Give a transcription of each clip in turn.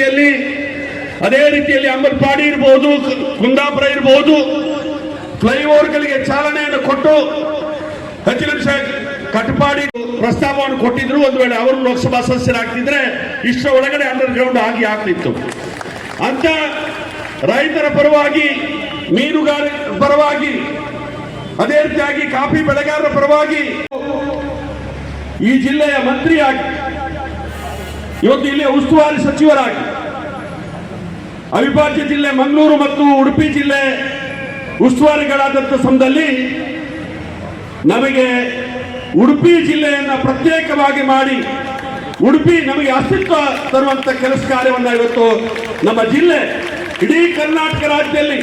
ರೀತಿಯಲ್ಲಿ, ಅದೇ ರೀತಿಯಲ್ಲಿ ಅಂಬಲ್ಪಾಡಿ ಇರಬಹುದು ಕುಂದಾಪುರ ಇರಬಹುದು ಫ್ಲೈಓವರ್ಗಳಿಗೆ ಚಾಲನೆಯನ್ನು ಕೊಟ್ಟು ಹೆಚ್ಚು ನಿಮಿಷ ಕಟ್ಟುಪಾಡಿ ಪ್ರಸ್ತಾವವನ್ನು ಕೊಟ್ಟಿದ್ರು. ಒಂದು ವೇಳೆ ಅವರು ಲೋಕಸಭಾ ಸದಸ್ಯರಾಗ್ತಿದ್ರೆ ಇಷ್ಟರ ಒಳಗಡೆ ಅಂಡರ್ ಗ್ರೌಂಡ್ ಆಗಿ ಆಗ್ತಿತ್ತು. ಅಂತ ರೈತರ ಪರವಾಗಿ, ಮೀನುಗಾರ ಪರವಾಗಿ, ಅದೇ ರೀತಿಯಾಗಿ ಕಾಫಿ ಬೆಳೆಗಾರರ ಪರವಾಗಿ ಈ ಜಿಲ್ಲೆಯ ಮಂತ್ರಿಯಾಗಿ ಇವತ್ತು ಇಲ್ಲಿ ಉಸ್ತುವಾರಿ ಸಚಿವರಾಗಿ ಅವಿಭಾಜ್ಯ ಜಿಲ್ಲೆ ಮಂಗಳೂರು ಮತ್ತು ಉಡುಪಿ ಜಿಲ್ಲೆ ಉಸ್ತುವಾರಿಗಳಾದಂಥ ಸಮಯದಲ್ಲಿ ನಮಗೆ ಉಡುಪಿ ಜಿಲ್ಲೆಯನ್ನು ಪ್ರತ್ಯೇಕವಾಗಿ ಮಾಡಿ ಉಡುಪಿ ನಮಗೆ ಅಸ್ತಿತ್ವ ತರುವಂಥ ಕೆಲಸ ಕಾರ್ಯವನ್ನು ಇವತ್ತು ನಮ್ಮ ಜಿಲ್ಲೆ, ಇಡೀ ಕರ್ನಾಟಕ ರಾಜ್ಯದಲ್ಲಿ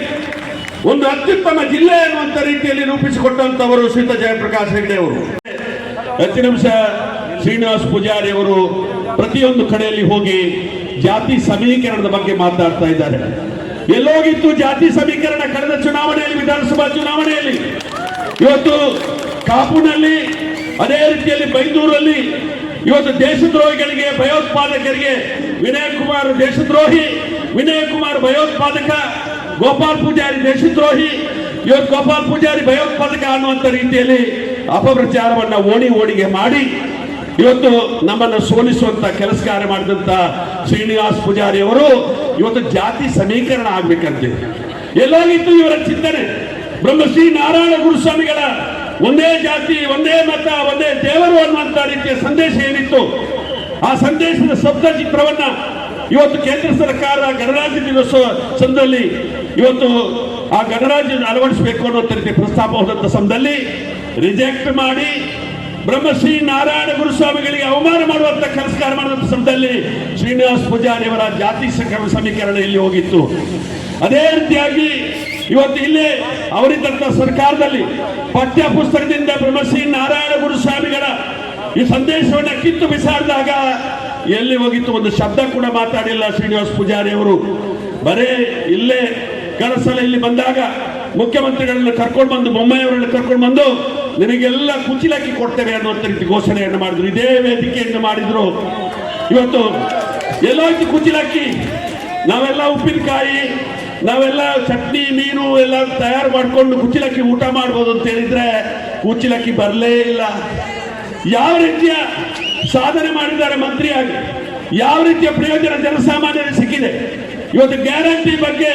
ಒಂದು ಅತ್ಯುತ್ತಮ ಜಿಲ್ಲೆ ಅನ್ನುವಂಥ ರೀತಿಯಲ್ಲಿ ರೂಪಿಸಿಕೊಟ್ಟಂಥವರು ಶ್ರೀತ ಜಯಪ್ರಕಾಶ್ ಹೆಗ್ಡೆ ಅವರು. ಹತ್ತು ನಿಮಿಷ ಶ್ರೀನಿವಾಸ್ ಪೂಜಾರಿ ಅವರು ಪ್ರತಿಯೊಂದು ಕಡೆಯಲ್ಲಿ ಹೋಗಿ ಜಾತಿ ಸಮೀಕರಣದ ಬಗ್ಗೆ ಮಾತಾಡ್ತಾ ಇದ್ದಾರೆ. ಎಲ್ಲೋಗಿತ್ತು ಜಾತಿ ಸಮೀಕರಣ ಕಳೆದ ಚುನಾವಣೆಯಲ್ಲಿ, ವಿಧಾನಸಭಾ ಚುನಾವಣೆಯಲ್ಲಿ. ಇವತ್ತು ಕಾಪುನಲ್ಲಿ ಅದೇ ರೀತಿಯಲ್ಲಿ ಬೈಂದೂರಲ್ಲಿ ಇವತ್ತು ದೇಶದ್ರೋಹಿಗಳಿಗೆ, ಭಯೋತ್ಪಾದಕರಿಗೆ ವಿನಯ್ ಕುಮಾರ್ ದೇಶದ್ರೋಹಿ, ವಿನಯ್ ಕುಮಾರ್ ಭಯೋತ್ಪಾದಕ, ಗೋಪಾಲ್ ಪೂಜಾರಿ ದೇಶದ್ರೋಹಿ, ಇವತ್ತು ಗೋಪಾಲ್ ಪೂಜಾರಿ ಭಯೋತ್ಪಾದಕ ಅನ್ನುವಂಥ ರೀತಿಯಲ್ಲಿ ಅಪಪ್ರಚಾರವನ್ನು ಓಣಿ ಓಣಿಗೆ ಮಾಡಿ ಇವತ್ತು ನಮ್ಮನ್ನು ಸೋಲಿಸುವಂತ ಕೆಲಸ ಕಾರ್ಯ ಮಾಡಿದಂತ ಶ್ರೀನಿವಾಸ್ ಪೂಜಾರಿ ಅವರು ಇವತ್ತು ಜಾತಿ ಸಮೀಕರಣ ಆಗ್ಬೇಕಂತೆ. ಎಲ್ಲೋಗಿತ್ತು ಇವರ ಚಿಂತನೆ. ಬ್ರಹ್ಮಶ್ರೀ ನಾರಾಯಣ ಗುರುಸ್ವಾಮಿಗಳ ಒಂದೇ ಜಾತಿ, ಒಂದೇ ಮತ, ಒಂದೇ ದೇವರು ಅನ್ನುವಂತ ರೀತಿಯ ಸಂದೇಶ ಏನಿತ್ತು? ಆ ಸಂದೇಶದ ಶಬ್ದ ಚಿತ್ರವನ್ನ ಇವತ್ತು ಕೇಂದ್ರ ಸರ್ಕಾರ ಗಣರಾಜ್ಯ ದಿವಸ ಸಂದರ್ಭದಲ್ಲಿ ಇವತ್ತು ಆ ಗಣರಾಜ್ಯ ಅಳವಡಿಸಬೇಕು ಅನ್ನೋ ರೀತಿ ಪ್ರಸ್ತಾಪ ಹೋದಂತ ಸಮಯದಲ್ಲಿ ರಿಜೆಕ್ಟ್ ಮಾಡಿ ಬ್ರಹ್ಮಶ್ರೀ ನಾರಾಯಣ ಗುರುಸ್ವಾಮಿಗಳಿಗೆ ಅವಮಾನ ಮಾಡುವಂತ ಕನಸ್ಕಾರ ಮಾಡುವಂತ ಸಮಯದಲ್ಲಿ ಶ್ರೀನಿವಾಸ ಪೂಜಾರಿ ಅವರ ಜಾತಿ ಸಮೀಕರಣ ಇಲ್ಲಿ ಹೋಗಿತ್ತು. ಅದೇ ರೀತಿಯಾಗಿ ಇವತ್ತು ಇಲ್ಲಿ ಅವರಿದ್ದಂತ ಸರ್ಕಾರದಲ್ಲಿ ಪಠ್ಯ ಪುಸ್ತಕದಿಂದ ಬ್ರಹ್ಮಶ್ರೀ ನಾರಾಯಣ ಗುರುಸ್ವಾಮಿಗಳ ಈ ಸಂದೇಶವನ್ನ ಕಿತ್ತು ಬಿಸಾಡಿದಾಗ ಎಲ್ಲಿ ಹೋಗಿತ್ತು ಒಂದು ಶಬ್ದ ಕೂಡ ಮಾತಾಡಿಲ್ಲ ಶ್ರೀನಿವಾಸ ಪೂಜಾರಿ ಅವರು ಬರೇ ಇಲ್ಲೇ ಕನಸಲ್ಲಿ ಇಲ್ಲಿ ಬಂದಾಗ ಮುಖ್ಯಮಂತ್ರಿಗಳನ್ನ ಕರ್ಕೊಂಡು ಬಂದು, ಬೊಮ್ಮಾಯಿಯವರನ್ನ ಕರ್ಕೊಂಡು ಬಂದು ನಿನಗೆಲ್ಲ ಕುಚಿಲಕ್ಕಿ ಕೊಡ್ತೇವೆ ಅನ್ನುವಂಥ ರೀತಿ ಘೋಷಣೆಯನ್ನು ಮಾಡಿದ್ರು. ಇದೇ ವೇದಿಕೆಯನ್ನು ಮಾಡಿದ್ರು. ಇವತ್ತು ಎಲ್ಲೋಯ್ತು ಕುಚಿಲಕ್ಕಿ? ನಾವೆಲ್ಲ ಉಪ್ಪಿನಕಾಯಿ, ನಾವೆಲ್ಲ ಚಟ್ನಿ, ಮೀನು ಎಲ್ಲ ತಯಾರು ಮಾಡಿಕೊಂಡು ಕುಚಿಲಕ್ಕಿ ಊಟ ಮಾಡ್ಬೋದು ಅಂತ ಹೇಳಿದ್ರೆ ಕುಚಿಲಕ್ಕಿ ಬರಲೇ ಇಲ್ಲ. ಯಾವ ರೀತಿಯ ಸಾಧನೆ ಮಾಡಿದ್ದಾರೆ ಮಂತ್ರಿಯಾಗಿ? ಯಾವ ರೀತಿಯ ಪ್ರಯೋಜನ ಜನಸಾಮಾನ್ಯರಿಗೆ ಸಿಕ್ಕಿದೆ? ಇವತ್ತು ಗ್ಯಾರಂಟಿ ಬಗ್ಗೆ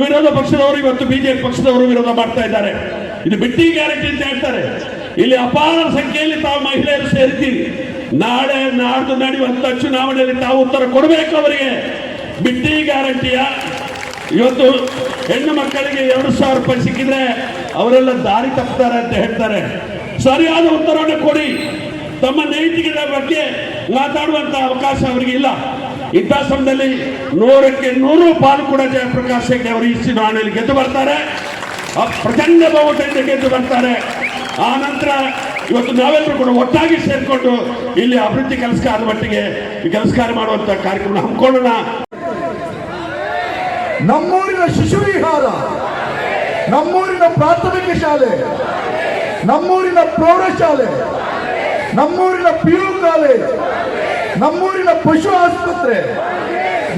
ವಿರೋಧ ಪಕ್ಷದವರು, ಇವತ್ತು ಬಿಜೆಪಿ ಪಕ್ಷದವರು ವಿರೋಧ ಮಾಡ್ತಾ ಇದ್ದಾರೆ. ಇದು ಬಿಟ್ಟಿ ಗ್ಯಾರಂಟಿ ಅಂತ ಹೇಳ್ತಾರೆ. ಇಲ್ಲಿ ಅಪಾರ ಸಂಖ್ಯೆಯಲ್ಲಿ ತಾವು ಮಹಿಳೆಯರು ಸೇರ್ತೀವಿ ನಾಳೆ ನಾಡ್ದು ನಡೆಯುವಂತ ಚುನಾವಣೆಯಲ್ಲಿ ತಾವು ಉತ್ತರ ಕೊಡಬೇಕು ಅವರಿಗೆ. ಬಿಟ್ಟಿ ಗ್ಯಾರಂಟಿಯ ಇವತ್ತು ಹೆಣ್ಣು ಮಕ್ಕಳಿಗೆ ಎರಡು ಸಾವಿರ ರೂಪಾಯಿ ಸಿಕ್ಕಿದ್ರೆ ಅವರೆಲ್ಲ ದಾರಿ ತಪ್ತಾರೆ ಅಂತ ಹೇಳ್ತಾರೆ. ಸರಿಯಾದ ಉತ್ತರವನ್ನು ಕೊಡಿ. ತಮ್ಮ ನೈತಿಕತೆ ಬಗ್ಗೆ ಮಾತಾಡುವಂತ ಅವಕಾಶ ಅವರಿಗೆ ಇಲ್ಲ. ಇಂಥ ಸಮಯದಲ್ಲಿ ನೂರಕ್ಕೆ ನೂರು ಪಾಲು ಕೂಡ ಜಯಪ್ರಕಾಶ್ ಹೆಗ್ಡೆ ಅವರು ಈ ಚುನಾವಣೆಯಲ್ಲಿ ಗೆದ್ದು ಬರ್ತಾರೆ. ಪ್ರಚಂಡ ಬಹುಮತದಿಂದ ಗೆದ್ದು ಬರ್ತಾರೆ. ಆ ನಂತರ ಇವತ್ತು ನಾವೆಲ್ಲರೂ ಕೂಡ ಒಟ್ಟಾಗಿ ಸೇರಿಕೊಂಡು ಇಲ್ಲಿ ಅಭಿವೃದ್ಧಿ ಕೆಲಸ ಮಟ್ಟಿಗೆ ಕೆಲಸ ಕಾರ್ಯ ಮಾಡುವಂತ ಕಾರ್ಯಕ್ರಮ ಹಮ್ಮಿಕೊಳ್ಳೋಣ. ನಮ್ಮೂರಿನ ಶಿಶು ವಿಹಾರ ನಮ್ಮೂರಿನ ಪ್ರಾಥಮಿಕ ಶಾಲೆ, ನಮ್ಮೂರಿನ ಪ್ರೌಢಶಾಲೆ, ನಮ್ಮೂರಿನ ಪಿ ಯು ಕಾಲೇಜ್, ನಮ್ಮೂರಿನ ಪಶು ಆಸ್ಪತ್ರೆ,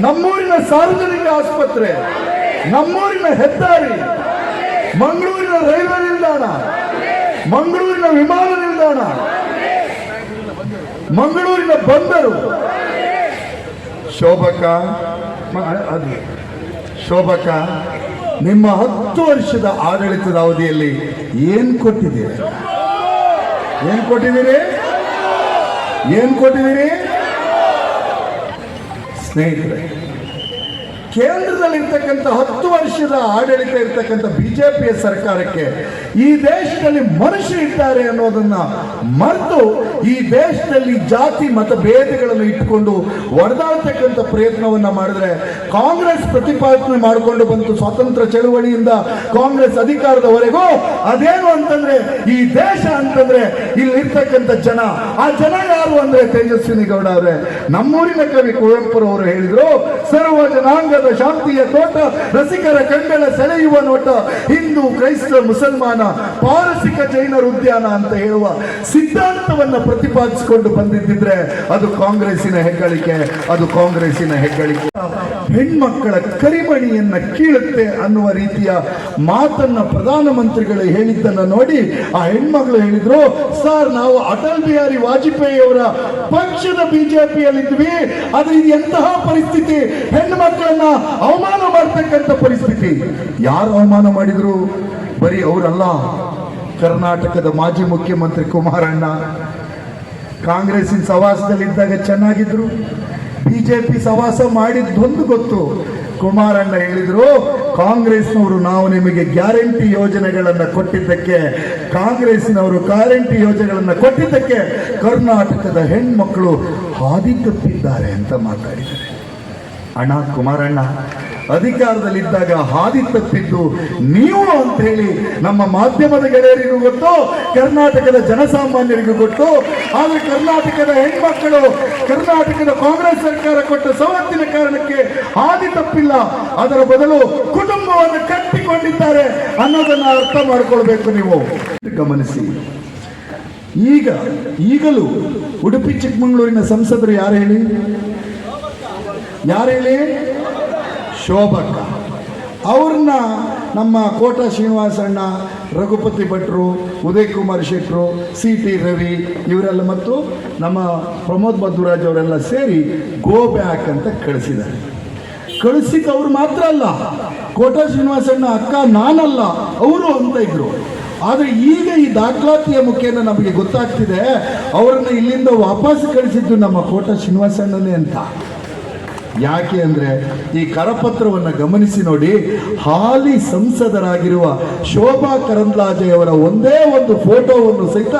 ನಮ್ಮೂರಿನ ಸಾರ್ವಜನಿಕ ಆಸ್ಪತ್ರೆ, ನಮ್ಮೂರಿನ ಹೆದ್ದಾರಿ ಮಂಗಳೂರಿನ ರೈಲ್ವೆ ನಿಲ್ದಾಣ. ಮಂಗಳೂರಿನ ವಿಮಾನ ನಿಲ್ದಾಣ. ಮಂಗಳೂರಿನ ಬಂದರು. ಶೋಭಕ ಅದು ಶೋಭಕ ನಿಮ್ಮ ಹತ್ತು ವರ್ಷದ ಆಡಳಿತದ ಅವಧಿಯಲ್ಲಿ ಏನ್ ಕೊಟ್ಟಿದ್ದೀರಿ? ಏನ್ ಕೊಟ್ಟಿದ್ದೀರಿ? ಏನ್ ಕೊಟ್ಟಿದ್ದೀರಿ? ಸ್ನೇಹಿತರೆ ಕೇಂದ್ರದಲ್ಲಿ ಇರ್ತಕ್ಕಂಥ ಹತ್ತು ವರ್ಷದ ಆಡಳಿತ ಇರ್ತಕ್ಕಂಥ ಪಿಯ ಸರ್ಕಾರಕ್ಕೆ ಈ ದೇಶದಲ್ಲಿ ಮನುಷ್ಯ ಇದ್ದಾರೆ ಅನ್ನೋದನ್ನ ಮರೆತು ಈ ದೇಶದಲ್ಲಿ ಜಾತಿ ಮತ ಭೇದಗಳನ್ನು ಇಟ್ಟುಕೊಂಡು ಒಡೆದಾಡ್ತಕ್ಕಂಥ ಪ್ರಯತ್ನವನ್ನ ಮಾಡಿದ್ರೆ ಕಾಂಗ್ರೆಸ್ ಪ್ರತಿಪಾದನೆ ಮಾಡಿಕೊಂಡು ಬಂತು ಸ್ವಾತಂತ್ರ್ಯ ಚಳುವಳಿಯಿಂದ ಕಾಂಗ್ರೆಸ್ ಅಧಿಕಾರದವರೆಗೂ. ಅದೇನು ಅಂತಂದ್ರೆ ಈ ದೇಶ ಅಂತಂದ್ರೆ ಇಲ್ಲಿ ಇರ್ತಕ್ಕಂಥ ಜನ. ಆ ಜನ ಯಾರು ಅಂದ್ರೆ ತೇಜಸ್ವಿನಿ ಗೌಡ ಅವರೇ. ನಮ್ಮೂರಿನ ಕವಿ ಕುವೆಂಪುರವರು ಹೇಳಿದ್ರು, ಸರ್ವ ಜನಾಂಗದ ಶಾಂತಿಯ ತೋಟ, ರಸಿಕರ ಕಂಗಳ ಸೆಳೆಯುವ ನೋಟ, ಹಿಂದೂ, ಕ್ರೈಸ್ತ, ಮುಸಲ್ಮಾನ ಉದ್ಯಾನ, ಪಾರಸಿಕ ಜೈನರ ಉದ್ಯಾನ ಅಂತ ಹೇಳುವ ಸಿದ್ಧಾಂತವನ್ನ ಪ್ರತಿಪಾದಿಸಿಕೊಂಡು ಬಂದಿದ್ದಿದ್ರೆ ಅದು ಕಾಂಗ್ರೆಸ್ಸಿನ ಹೆಗ್ಗಳಿಕೆ, ಅದು ಕಾಂಗ್ರೆಸ್ಸಿನ ಹೆಗ್ಗಳಿಕೆ. ಹೆಣ್ಮಕ್ಕಳ ಕರಿಮಣಿಯನ್ನ ಕೀಳುತ್ತೆ ಅನ್ನುವ ರೀತಿಯ ಮಾತನ್ನ ಪ್ರಧಾನಮಂತ್ರಿಗಳು ಹೇಳಿದ್ದನ್ನ ನೋಡಿ ಆ ಹೆಣ್ಮಗಳು ಹೇಳಿದ್ರು, ಸರ್ ನಾವು ಅಟಲ್ ಬಿಹಾರಿ ವಾಜಪೇಯಿ ಅವರ ಪಕ್ಷದ ಬಿಜೆಪಿಯಲ್ಲಿದ್ವಿ ಆದ್ರೆ ಇದು ಎಂತಹ ಪರಿಸ್ಥಿತಿ? ಹೆಣ್ಣು ಮಕ್ಕಳನ್ನ ಅವಮಾನ ಮಾಡ್ತಕ್ಕಂಥ ಪರಿಸ್ಥಿತಿ. ಯಾರು ಅವಮಾನ ಮಾಡಿದ್ರು? ಬರೀ ಅವರಲ್ಲ, ಕರ್ನಾಟಕದ ಮಾಜಿ ಮುಖ್ಯಮಂತ್ರಿ ಕುಮಾರಣ್ಣ. ಕಾಂಗ್ರೆಸ್ಸಿನ ಸವಾಸದಲ್ಲಿದ್ದಾಗ ಚೆನ್ನಾಗಿದ್ರು ಬಿ ಜೆ ಪಿ ಸವಾಸ ಮಾಡಿದ್ದೊಂದು ಗೊತ್ತು. ಕುಮಾರಣ್ಣ ಹೇಳಿದ್ರು, ಕಾಂಗ್ರೆಸ್ನವರು ನಾವು ನಿಮಗೆ ಗ್ಯಾರಂಟಿ ಯೋಜನೆಗಳನ್ನು ಕೊಟ್ಟಿದ್ದಕ್ಕೆ ಕಾಂಗ್ರೆಸ್ನವರು ಗ್ಯಾರಂಟಿ ಯೋಜನೆಗಳನ್ನು ಕೊಟ್ಟಿದ್ದಕ್ಕೆ ಕರ್ನಾಟಕದ ಹೆಣ್ಮಕ್ಕಳು ಹಾದಿ ತಪ್ಪಿದ್ದಾರೆ ಅಂತ ಮಾತಾಡಿದ್ದಾರೆ. ಅಣ್ಣ, ಕುಮಾರಣ್ಣ ಅಧಿಕಾರದಲ್ಲಿದ್ದಾಗ ಹಾದಿ ತಪ್ಪಿದ್ದು ನೀವು ಅಂತ ಹೇಳಿ ನಮ್ಮ ಮಾಧ್ಯಮದ ಗೆಳೆಯರಿಗೂ ಗೊತ್ತು, ಕರ್ನಾಟಕದ ಜನಸಾಮಾನ್ಯರಿಗೂ ಗೊತ್ತು. ಆದ್ರೆ ಕರ್ನಾಟಕದ ಹೆಣ್ಮಕ್ಕಳು ಕರ್ನಾಟಕದ ಕಾಂಗ್ರೆಸ್ ಸರ್ಕಾರ ಕೊಟ್ಟ ಸವಲತ್ತಿನ ಕಾರಣಕ್ಕೆ ಹಾದಿ ತಪ್ಪಿಲ್ಲ. ಅದರ ಬದಲು ಕುಟುಂಬವನ್ನು ಕಟ್ಟಿಕೊಂಡಿದ್ದಾರೆ ಅನ್ನೋದನ್ನ ಅರ್ಥ ಮಾಡ್ಕೊಳ್ಬೇಕು ನೀವು. ಗಮನಿಸಿ. ಈಗ, ಈಗಲೂ ಉಡುಪಿ ಚಿಕ್ಕಮಗಳೂರಿನ ಸಂಸದರು ಯಾರು ಹೇಳಿ? ಯಾರು ಹೇಳಿ? ಶೋಭಕ್ಕ ಅವ್ರನ್ನ ನಮ್ಮ ಕೋಟ ಶ್ರೀನಿವಾಸಣ್ಣ ರಘುಪತಿ ಭಟ್ರು, ಉದಯ್ ಕುಮಾರ್ ಶೆಟ್ರು ಸಿ ಟಿ ರವಿ ಇವರೆಲ್ಲ ಮತ್ತು ನಮ್ಮ ಪ್ರಮೋದ್ ಮಧುರಾಜ್ ಅವರೆಲ್ಲ ಸೇರಿ ಗೋ ಬ್ಯಾಕ್ ಅಂತ ಕಳಿಸಿದ್ದಾರೆ. ಕಳಿಸಿದ್ದು ಅವ್ರು ಮಾತ್ರ ಅಲ್ಲ, ಕೋಟ ಶ್ರೀನಿವಾಸಣ್ಣ ಅಕ್ಕ ನಾನಲ್ಲ, ಅವರು ಅಂತ ಇದ್ರು. ಆದರೆ ಈಗ ಈ ದಾಖಲಾತಿಯ ಮುಖೇನ ನಮಗೆ ಗೊತ್ತಾಗ್ತಿದೆ, ಅವರನ್ನು ಇಲ್ಲಿಂದ ವಾಪಸ್ ಕಳಿಸಿದ್ದು ನಮ್ಮ ಕೋಟ ಶ್ರೀನಿವಾಸಣ್ಣನೇ ಅಂತ. ಯಾಕೆ ಅಂದರೆ ಈ ಕರಪತ್ರವನ್ನು ಗಮನಿಸಿ ನೋಡಿ, ಹಾಲಿ ಸಂಸದರಾಗಿರುವ ಶೋಭಾ ಕರಂದ್ಲಾಜೆಯವರ ಒಂದೇ ಒಂದು ಫೋಟೋವನ್ನು ಸಹಿತ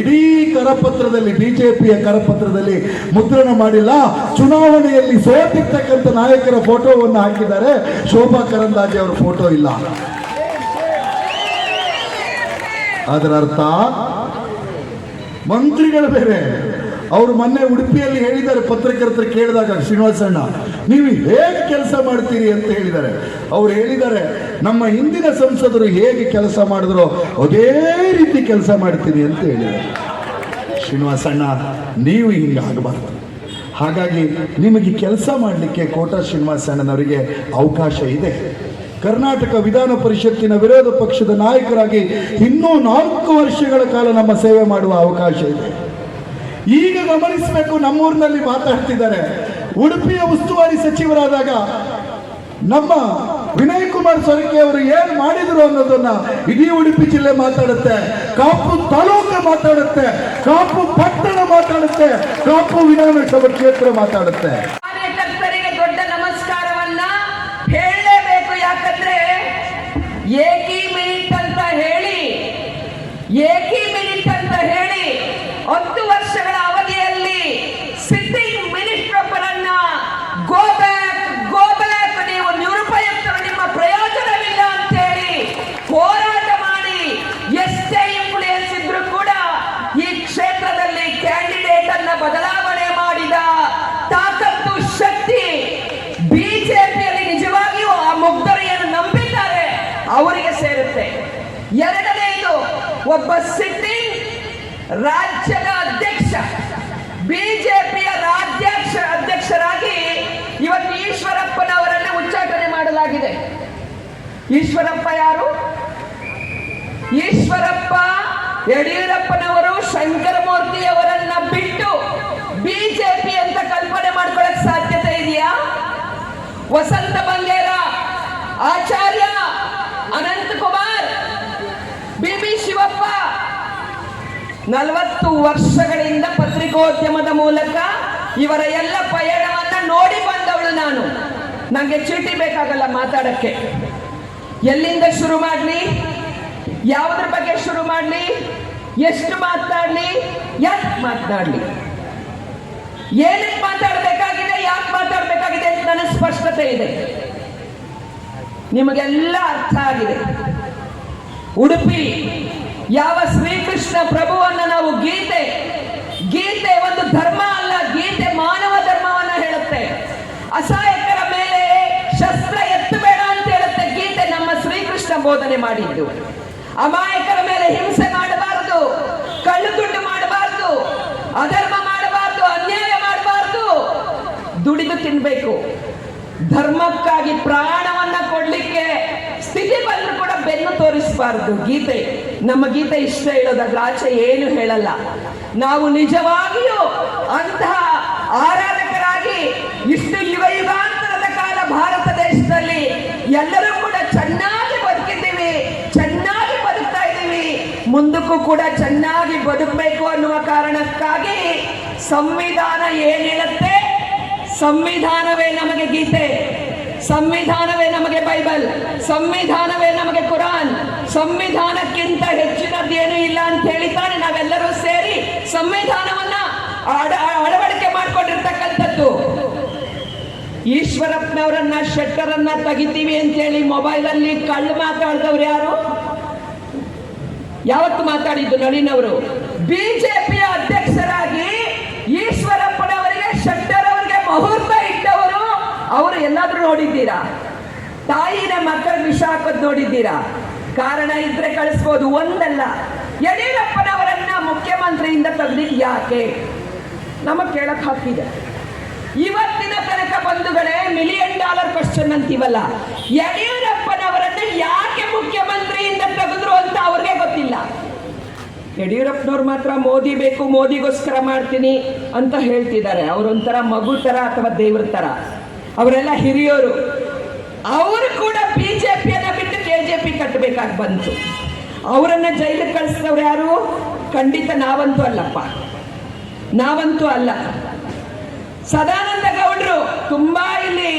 ಇಡೀ ಕರಪತ್ರದಲ್ಲಿ, ಬಿಜೆಪಿಯ ಕರಪತ್ರದಲ್ಲಿ ಮುದ್ರಣ ಮಾಡಿಲ್ಲ. ಚುನಾವಣೆಯಲ್ಲಿ ಸೋತಿರ್ತಕ್ಕಂಥ ನಾಯಕರ ಫೋಟೋವನ್ನು ಹಾಕಿದ್ದಾರೆ. ಶೋಭಾ ಕರಂದ್ಲಾಜೆ ಅವರ ಫೋಟೋ ಇಲ್ಲ. ಅದರ ಅರ್ಥ, ಮಂತ್ರಿಗಳು ಬೇರೆ. ಅವರು ಮೊನ್ನೆ ಉಡುಪಿಯಲ್ಲಿ ಹೇಳಿದ್ದಾರೆ, ಪತ್ರಕರ್ತರು ಕೇಳಿದಾಗ, ಶ್ರೀನಿವಾಸಣ್ಣ, ನೀವು ಹೇಗೆ ಕೆಲಸ ಮಾಡ್ತೀರಿ ಅಂತ ಹೇಳಿದ್ದಾರೆ. ಅವ್ರು ಹೇಳಿದ್ದಾರೆ, ನಮ್ಮ ಹಿಂದಿನ ಸಂಸದರು ಹೇಗೆ ಕೆಲಸ ಮಾಡಿದ್ರು ಅದೇ ರೀತಿ ಕೆಲಸ ಮಾಡ್ತೀರಿ ಅಂತ ಹೇಳಿದ್ದಾರೆ. ಶ್ರೀನಿವಾಸಣ್ಣ, ನೀವು ಹಿಂಗೆ ಆಗಬಾರ್ದು. ಹಾಗಾಗಿ ನಿಮಗೆ ಕೆಲಸ ಮಾಡಲಿಕ್ಕೆ ಕೋಟ ಶ್ರೀನಿವಾಸಣ್ಣನವರಿಗೆ ಅವಕಾಶ ಇದೆ. ಕರ್ನಾಟಕ ವಿಧಾನ ಪರಿಷತ್ತಿನ ವಿರೋಧ ಪಕ್ಷದ ನಾಯಕರಾಗಿ ಇನ್ನೂ ನಾಲ್ಕು ವರ್ಷಗಳ ಕಾಲ ನಮ್ಮ ಸೇವೆ ಮಾಡುವ ಅವಕಾಶ ಇದೆ. ಈಗ ಗಮನಿಸಬೇಕು, ನಮ್ಮೂರಿನಲ್ಲಿ ಮಾತಾಡ್ತಿದ್ದಾರೆ. ಉಡುಪಿಯ ಉಸ್ತುವಾರಿ ಸಚಿವರಾದಾಗ ನಮ್ಮ ವಿನಯ್ ಕುಮಾರ್ ಸೊರಕೆ ಅವರು ಏನ್ ಮಾಡಿದ್ರು ಅನ್ನೋದನ್ನ ಇಡೀ ಉಡುಪಿ ಜಿಲ್ಲೆ ಮಾತಾಡುತ್ತೆ. ಕಾಪು ತಾಲೂಕು ಮಾತಾಡುತ್ತೆ, ಕಾಪು ಪಟ್ಟಣ ಮಾತಾಡುತ್ತೆ, ಕಾಪು ವಿಧಾನಸಭಾ ಕ್ಷೇತ್ರ ಮಾತಾಡುತ್ತೆ. ಎರಡನೆಯದು ಒಬ್ಬ ಸಿಟ್ಟಿಂಗ್ ರಾಜ್ಯದ ಅಧ್ಯಕ್ಷ, ಬಿಜೆಪಿಯ ರಾಜ್ಯಾಧ್ಯಕ್ಷ ಅಧ್ಯಕ್ಷರಾಗಿ ಇವತ್ತು ಈಶ್ವರಪ್ಪನವರನ್ನು ಉಚ್ಚಾಟನೆ ಮಾಡಲಾಗಿದೆ. ಈಶ್ವರಪ್ಪ ಯಾರು? ಈಶ್ವರಪ್ಪ ಯಡಿಯೂರಪ್ಪನವರು ಶಂಕರಮೂರ್ತಿ ಅವರನ್ನ ಬಿಟ್ಟು ಬಿಜೆಪಿ ಅಂತ ಕಲ್ಪನೆ ಮಾಡ್ಕೊಳಕ್ ಸಾಧ್ಯತೆ ಇದೆಯಾ? ವಸಂತ ಬಂಗೇರ ಆಚಾರ್ಯ ಅನಂತ ಕುಮಾರ್ ಬಿ ಬಿ ಶಿವಪ್ಪ ನಲವತ್ತು ವರ್ಷಗಳಿಂದ ಪತ್ರಿಕೋದ್ಯಮದ ಮೂಲಕ ಇವರ ಎಲ್ಲ ಪಯಣವನ್ನ ನೋಡಿ ಬಂದವಳು ನಾನು. ನನಗೆ ಚೀಟಿ ಬೇಕಾಗಲ್ಲ ಮಾತಾಡಕ್ಕೆ. ಎಲ್ಲಿಂದ ಶುರು ಮಾಡಲಿ? ಯಾವುದ್ರ ಬಗ್ಗೆ ಶುರು ಮಾಡಲಿ? ಎಷ್ಟು ಮಾತಾಡಲಿ? ಯಾಕೆ ಮಾತನಾಡ್ಲಿ ಏನಕ್ಕೆ ಮಾತಾಡಬೇಕಾಗಿದೆ? ಯಾಕೆ ಮಾತಾಡಬೇಕಾಗಿದೆ ಅಂತ ನನಗೆ ಸ್ಪಷ್ಟತೆ ಇದೆ. ನಿಮಗೆಲ್ಲ ಅರ್ಥ ಆಗಿದೆ. ಉಡುಪಿ ಯಾವ ಶ್ರೀಕೃಷ್ಣ ಪ್ರಭುವನ್ನ ನಾವು ಗೀತೆ ಗೀತೆ ಒಂದು ಧರ್ಮ ಅಲ್ಲ, ಗೀತೆ ಮಾನವ ಧರ್ಮವನ್ನ ಹೇಳುತ್ತೆ. ಅಸಹಾಯಕರ ಮೇಲೆ ಶಸ್ತ್ರ ಎತ್ತಬೇಡ ಅಂತ ಹೇಳುತ್ತೆ ಗೀತೆ ನಮ್ಮ ಶ್ರೀಕೃಷ್ಣ ಬೋಧನೆ ಮಾಡಿದ್ದು. ಅಮಾಯಕರ ಮೇಲೆ ಹಿಂಸೆ ಮಾಡಬಾರದು, ಕಳ್ಳು ದುಡ್ಡು ಮಾಡಬಾರದು, ಅಧರ್ಮ ಮಾಡಬಾರದು, ಅನ್ಯಾಯ ಮಾಡಬಾರದು. ದುಡಿದು ತಿನ್ಬೇಕು. ಧರ್ಮಕ್ಕಾಗಿ ಪ್ರಾಣವನ್ನ ಕೊಡ್ಲಿಕ್ಕೆ ಸ್ಥಿತಿ ಬಂದ್ರು ಕೂಡ ಬೆನ್ನು ತೋರಿಸಬಾರದು. ಗೀತೆ, ನಮ್ಮ ಗೀತೆ ಇಷ್ಟ ಹೇಳೋದಾದ್ರೆ ಆಚೆ ಏನು ಹೇಳಲ್ಲ. ನಾವು ನಿಜವಾಗಿಯೂ ಅಂತಹ ಆರಾಧಕರಾಗಿ ಇಷ್ಟು ಯುಗ ಯುಗಾಂತರದ ಕಾಲ ಭಾರತ ದೇಶದಲ್ಲಿ ಎಲ್ಲರೂ ಕೂಡ ಚೆನ್ನಾಗಿ ಬದುಕಿದ್ದೀವಿ, ಚೆನ್ನಾಗಿ ಬದುಕ್ತಾ ಇದ್ದೀವಿ. ಮುಂದಕ್ಕೂ ಕೂಡ ಚೆನ್ನಾಗಿ ಬದುಕಬೇಕು ಅನ್ನುವ ಕಾರಣಕ್ಕಾಗಿ ಸಂವಿಧಾನ ಏನಿರುತ್ತೆ ಸಂವಿಧಾನವೇ ನಮಗೆ ಗೀತೆ. ಸಂವಿಧಾನವೇ ನಮಗೆ ಬೈಬಲ್, ಸಂವಿಧಾನವೇ ನಮಗೆ ಕುರಾನ್, ಸಂವಿಧಾನಕ್ಕಿಂತ ಹೆಚ್ಚಿನದ್ದೇನೂ ಇಲ್ಲ ಅಂತ ಹೇಳಿತಾನೆ ನಾವೆಲ್ಲರೂ ಸೇರಿ ಸಂವಿಧಾನವನ್ನ ಅಳವಡಿಕೆ ಮಾಡಿಕೊಂಡಿರ್ತಕ್ಕಂಥದ್ದು. ಈಶ್ವರಪ್ಪನವರನ್ನ, ಶೆಟ್ಟರನ್ನ ತೆಗಿತೀವಿ ಅಂತೇಳಿ ಮೊಬೈಲ್ ಅಲ್ಲಿ ಕಳ್ಳು ಮಾತಾಡಿದವ್ರು ಯಾರು? ಯಾವತ್ತು ಮಾತಾಡಿದ್ದು ನಳಿನವರು? ಬಿಜೆಪಿಯ ಅಧ್ಯಕ್ಷರಾಗಿ ಈಶ್ವರಪ್ಪನವರಿಗೆ ಶೆಟ್ಟರ್ ಅವರಿಗೆ ಇಟ್ಟವರು ಅವರು ಎಲ್ಲಾದ್ರೂ ನೋಡಿದ್ದೀರಾ? ತಾಯಿನ ಮಕ್ಕಳ ವಿಷ ಹಾಕೋದ್ ನೋಡಿದ್ದೀರಾ? ಕಾರಣ ಇದ್ರೆ ಕಳಿಸ್ಬೋದು ಒಂದಲ್ಲ. ಯಡಿಯೂರಪ್ಪನವರನ್ನ ಮುಖ್ಯಮಂತ್ರಿಯಿಂದ ತೆಗ್ದಿದ್ ಯಾಕೆ? ನಮಗ್ ಕೇಳಕ್ ಹಾಕಿದೆ ಇವತ್ತಿನ ತನಕ ಬಂಧುಗಳೇ ಮಿಲಿಯನ್ ಡಾಲರ್ ಕ್ವಶನ್ ಅಂತೀವಲ್ಲ. ಯಡಿಯೂರಪ್ಪನವರನ್ನ ಯಾಕೆ ಮುಖ್ಯಮಂತ್ರಿಯಿಂದ ತೆಗೆದ್ರು ಅಂತ ಅವ್ರಿಗೆ ಗೊತ್ತಿಲ್ಲ. ಯಡಿಯೂರಪ್ಪನವ್ರು ಮಾತ್ರ ಮೋದಿ ಬೇಕು, ಮೋದಿಗೋಸ್ಕರ ಮಾಡ್ತೀನಿ ಅಂತ ಹೇಳ್ತಿದ್ದಾರೆ. ಅವರೊಂಥರ ಮಗು ತರ ಅಥವಾ ದೇವ್ರ ತರ? ಅವರೆಲ್ಲ ಹಿರಿಯೋರು. ಅವರು ಕೂಡ ಬಿ ಜೆ ಪಿಯನ್ನು ಬಿಟ್ಟು ಕೆ ಜೆ ಪಿ ಕಟ್ಟಬೇಕಾಗಿ ಬಂತು. ಅವರನ್ನು ಜೈಲಿಗೆ ಕಳಿಸಿದವ್ರು ಯಾರು? ಖಂಡಿತ ನಾವಂತೂ ಅಲ್ಲಪ್ಪ. ನಾವಂತೂ ಅಲ್ಲ. ಸದಾನಂದ ಗೌಡರು ತುಂಬಾ ಇಲ್ಲಿ